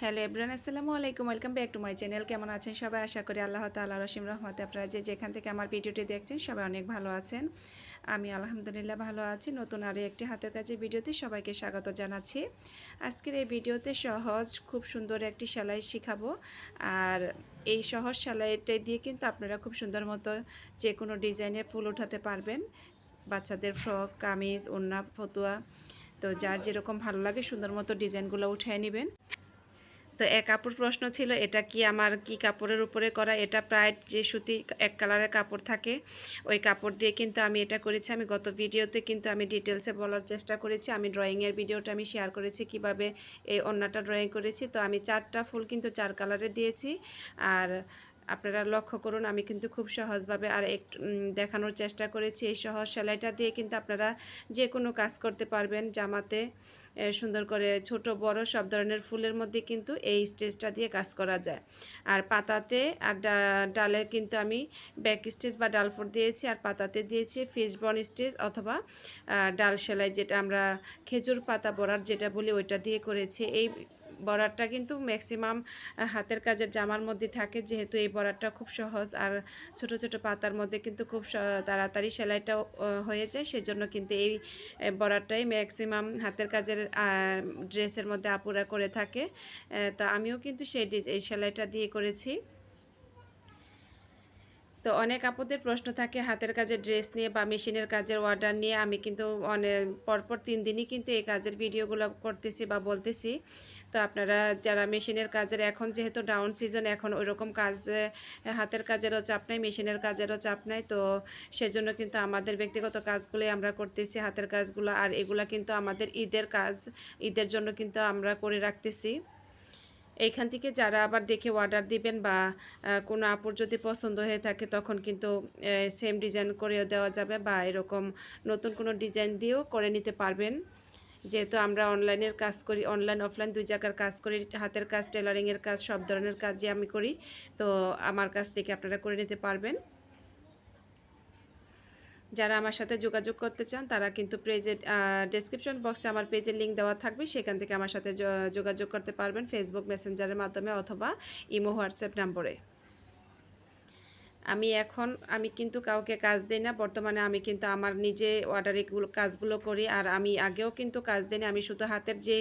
Hello everyone আসসালামু আলাইকুম। Welcome back to my channel. কেমন আছেন সবাই? আশা করি আল্লাহ তাআলা রসিম রহমতে আপনারা যে যেখান থেকে আমার ভিডিওটি দেখছেন সবাই অনেক ভালো আছেন। আমি আলহামদুলিল্লাহ ভালো আছি। নতুন আরও একটি হাতের কাজের ভিডিওতে সবাইকে স্বাগত জানাচ্ছি। আজকের এই ভিডিওতে সহজ, খুব সুন্দর একটি সেলাই শিখাবো। আর এই সহজ সেলাইটা দিয়ে কিন্তু আপনারা খুব সুন্দর মতো যে কোনো ডিজাইনের ফুল উঠাতে পারবেন। বাচ্চাদের ফ্রক, কামিজ ওন্না ফতুয়া, তো যার যেরকম ভালো লাগে সুন্দর মতো ডিজাইনগুলো উঠিয়ে নেবেন। তো এক কাপড় প্রশ্ন ছিল, এটা কি আমার কি কাপড়ের উপরে করা? এটা প্রায় যে সুতি এক কালারের কাপড় থাকে, ওই কাপড় দিয়ে কিন্তু আমি এটা করেছি। আমি গত ভিডিওতে কিন্তু আমি ডিটেলসে বলার চেষ্টা করেছি। আমি ড্রয়িংয়ের ভিডিওটা আমি শেয়ার করেছি, কীভাবে এই অন্যটা ড্রয়িং করেছি। তো আমি চারটা ফুল কিন্তু চার কালারে দিয়েছি। আর আপনারা লক্ষ্য করুন, আমি কিন্তু খুব সহজভাবে আর একটু দেখানোর চেষ্টা করেছি এই সহজ সেলাইটা দিয়ে কিন্তু আপনারা যে কোনো কাজ করতে পারবেন জামাতে সুন্দর করে ছোট, বড় সব ধরনের ফুলের মধ্যে কিন্তু এই স্টেজটা দিয়ে কাজ করা যায়। আর পাতাতে আর ডালে কিন্তু আমি ব্যাক স্টেজ বা ডাল ফোর দিয়েছি, আর পাতাতে দিয়েছি ফিসবন স্টেজ অথবা ডাল সেলাই যেটা আমরা খেজুর পাতা বড়ার যেটা বলি ওইটা দিয়ে করেছি। এই বরারটা কিন্তু ম্যাক্সিমাম হাতের কাজের জামার মধ্যে থাকে, যেহেতু এই বর্ডারটা খুব সহজ, আর ছোট ছোট পাতার মধ্যে কিন্তু খুব তাড়াতাড়ি সেলাইটাও হয়ে যায়, সেজন্য কিন্তু এই বর্ডারটাই ম্যাক্সিমাম হাতের কাজের ড্রেসের মধ্যে আপুরা করে থাকে তা আমিও কিন্তু সেই এই সেলাইটা দিয়ে করেছি। তো অনেক আপুদের প্রশ্ন থাকে হাতের কাজের ড্রেস নিয়ে বা মেশিনের কাজের অর্ডার নিয়ে। আমি কিন্তু অনেক, পরপর তিন দিনই কিন্তু এই কাজের ভিডিওগুলো করতেছি বা বলতেছি। তো আপনারা যারা মেশিনের কাজের, এখন যেহেতু ডাউন সিজন এখন ওই রকম কাজ, হাতের কাজেরও চাপ নাই, মেশিনের কাজেরও চাপ নাই। তো সেজন্য কিন্তু আমাদের ব্যক্তিগত কাজগুলোই আমরা করতেছি, হাতের কাজগুলো। আর এগুলা কিন্তু আমাদের ঈদের কাজ, ঈদের জন্য কিন্তু আমরা করে রাখতেছি। এইখান থেকে যারা আবার দেখে অর্ডার দিবেন বা কোনো আপুর যদি পছন্দ হয়ে থাকে তখন কিন্তু সেম ডিজাইন করেও দেওয়া যাবে বা এরকম নতুন কোনো ডিজাইন দিয়েও করে নিতে পারবেন। যেহেতু আমরা অনলাইনের কাজ করি অনলাইন অফলাইন দুই জায়গার কাজ করি, হাতের কাজ টেলারিংয়ের কাজ, সব ধরনের কাজই আমি করি। তো আমার কাছ থেকে আপনারা করে নিতে পারবেন। যারা আমার সাথে যোগাযোগ করতে চান, তারা কিন্তু পেজের ডেসক্রিপশন বক্সে আমার পেজের লিঙ্ক দেওয়া থাকবে। সেখান থেকে আমার সাথে যোগাযোগ করতে পারবেন ফেসবুক মেসেঞ্জারের মাধ্যমে অথবা ইমো হোয়াটসঅ্যাপ নম্বরে আমি এখন, আমি কিন্তু কাউকে কাজ দিই না, বর্তমানে আমি কিন্তু আমার নিজে অর্ডারে কাজগুলো করি, আর আমি আগেও কিন্তু কাজ দিই না আমি শুধু হাতের যে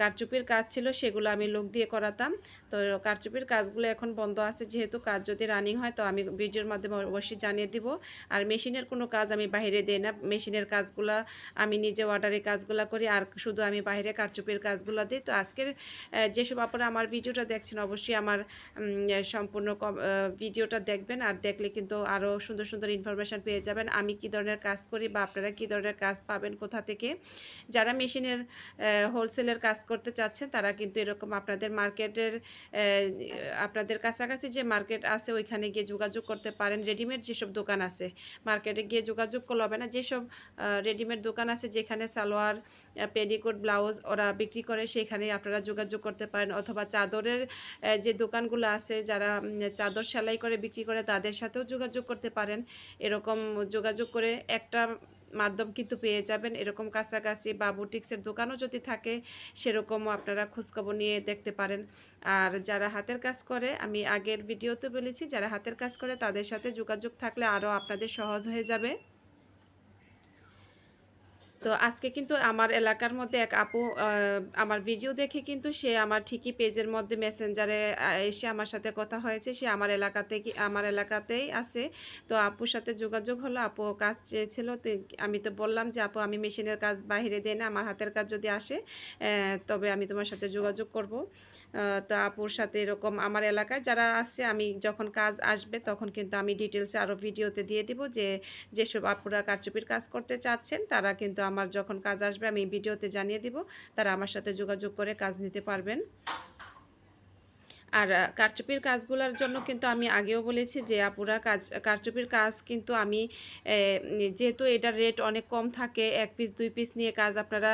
কারচুপির কাজ ছিল সেগুলো আমি লোক দিয়ে করাতাম। তো কারচুপির কাজগুলো এখন বন্ধ আছে, যেহেতু কাজ যদি রানিং হয় তো আমি ভিডিওর মাধ্যমে অবশ্যই জানিয়ে দিব। আর মেশিনের কোনো কাজ আমি বাইরে দিই না, মেশিনের কাজগুলো আমি নিজে অর্ডারে কাজগুলো করি, আর শুধু আমি বাইরে কারচুপির কাজগুলো দিই। তো আজকের যেসব আপনারা আমার ভিডিওটা দেখছেন, অবশ্যই আমার সম্পূর্ণ ভিডিওটা দেখবেন। দেখবেন আর দেখলে কিন্তু আরও সুন্দর সুন্দর ইনফরমেশান পেয়ে যাবেন। আমি কি ধরনের কাজ করি বা আপনারা কি ধরনের কাজ পাবেন, কোথা থেকে? যারা মেশিনের হোলসেলের কাজ করতে চাচ্ছেন, তারা কিন্তু এরকম আপনাদের মার্কেটের আপনাদের কাছাকাছি যে মার্কেট আছে, ওইখানে গিয়ে যোগাযোগ করতে পারেন। রেডিমেড যেসব দোকান আছে, মার্কেটে গিয়ে যোগাযোগ করলে হবে না। যেসব রেডিমেড দোকান আছে, যেখানে সালোয়ার পেডিকোট ব্লাউজ ওরা বিক্রি করে, সেখানে আপনারা যোগাযোগ করতে পারেন। অথবা চাদরের যে দোকানগুলো আছে, যারা চাদর সেলাই করে বিক্রি করে তাদের সাথেও যোগাযোগ করতে পারেন। এরকম যোগাযোগ করে একটা মাধ্যম কিন্তু পেয়ে যাবেন। এরকম কাছাকাছি বা বুটিক্সের দোকানও যদি থাকে, সেরকমও আপনারা খোঁজখবর নিয়ে দেখতে পারেন। আর যারা হাতের কাজ করে, আমি আগের ভিডিওতে বলেছি, যারা হাতের কাজ করে, তাদের সাথে যোগাযোগ থাকলে আরও আপনাদের সহজ হয়ে যাবে। তো আজকে কিন্তু আমার এলাকার মধ্যে এক আপু আমার ভিডিও দেখে কিন্তু সে আমার ঠিকই পেজের মধ্যে মেসেঞ্জারে এসে আমার সাথে কথা হয়েছে। সে আমার এলাকাতে কি, আমার এলাকাতেই আছে। তো আপুর সাথে যোগাযোগ হলো, আপু কাজ চেয়েছিল। তো আমি তো বললাম যে, আপু, আমি মেশিনের কাজ বাহিরে দিই না, আমার হাতের কাজ যদি আসে তবে আমি তোমার সাথে যোগাযোগ করব। তো আপুর সাথে এরকম আমার এলাকায় যারা আসছে আমি যখন কাজ আসবে, তখন কিন্তু আমি ডিটেলসে আরও ভিডিওতে দিয়ে দিব যে, যেসব আপুরা কারচুপির কাজ করতে চাচ্ছেন, তারা কিন্তু আমার যখন কাজ আসবে, আমি ভিডিওতে জানিয়ে দিব। তারা আমার সাথে যোগাযোগ করে কাজ নিতে পারবেন। আর কারচুপির কাজগুলোর জন্য কিন্তু আমি আগেও বলেছি যে আপুরা কাজ, কারচুপির কাজ কিন্তু আমি যেহেতু এটার রেট অনেক কম থাকে, এক পিস দুই পিস নিয়ে কাজ আপনারা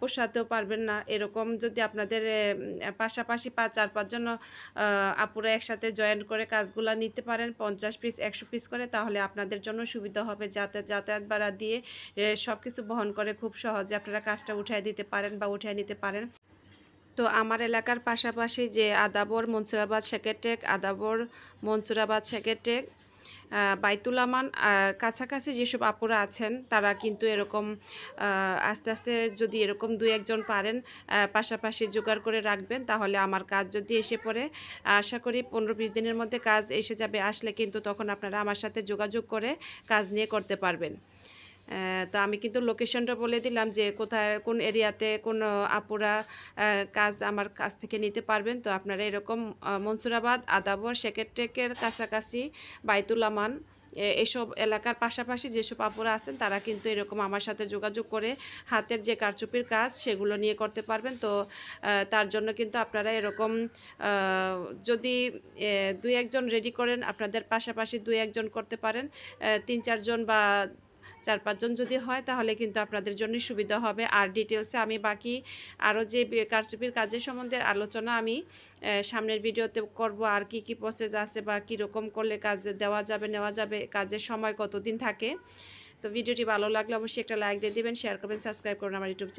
পোষাতেও পারবেন না। এরকম যদি আপনাদের পাশাপাশি পাঁচ, চার পাঁচজন আপুরা একসাথে জয়েন করে কাজগুলো নিতে পারেন, পঞ্চাশ পিস একশো পিস করে, তাহলে আপনাদের জন্য সুবিধা হবে। যাতে, যাতায়াত ভাড়া দিয়ে সব কিছু বহন করে খুব সহজে আপনারা কাজটা উঠায় দিতে পারেন বা উঠায় নিতে পারেন। তো আমার এলাকার পাশাপাশি যে আদাবর মনসুরাবাদ সেকেটেক আদাবর মনসুরাবাদ সেকেটেক আহ, বাইতুল আমান আর কাছাকাছি যেসব আপুরা আছেন তারা কিন্তু এরকম আস্তে আস্তে যদি এরকম দুই একজন পারেন পাশাপাশি জোগাড় করে রাখবেন তাহলে আমার কাজ যদি এসে পড়ে আশা করি পনেরো বিশ দিনের মধ্যে কাজ এসে যাবে আসলে কিন্তু তখন আপনারা আমার সাথে যোগাযোগ করে কাজ নিয়ে করতে পারবেন। তো আমি কিন্তু লোকেশনটা বলে দিলাম যে কোথায়, কোন এরিয়াতে, কোন আপুরা কাজ আমার কাছ থেকে নিতে পারবেন। তো আপনারা এরকম মনসুরাবাদ, আদাবর, সেকেটেকের কাছাকাছি বাইতুল আমান এ- এসব এলাকার পাশাপাশি যেসব আপুরা আছেন, তারা কিন্তু এরকম আমার সাথে যোগাযোগ করে হাতের যে কারচুপির কাজ, সেগুলো নিয়ে করতে পারবেন। তো তার জন্য কিন্তু আপনারা এরকম যদি দুই একজন রেডি করেন, আপনাদের পাশাপাশি দুই একজন করতে পারেন। তিন চারজন বা চার পাঁচজন যদি হয়, তাহলে কিন্তু আপনাদের জন্য সুবিধা হবে। আর ডিটেলসে আমি বাকি আরও যে কারচুপির কাজের সম্বন্ধে আলোচনা আমি সামনের ভিডিওতে করব, আর কি কি প্রসেস আছে বা কীরকম করলে কাজ দেওয়া যাবে, নেওয়া যাবে, কাজের সময় কতদিন থাকে। তো ভিডিওটি ভালো লাগলে অবশ্যই একটা লাইক দিয়ে দেবেন শেয়ার করবেন সাবস্ক্রাইব করুন আমার ইউটিউব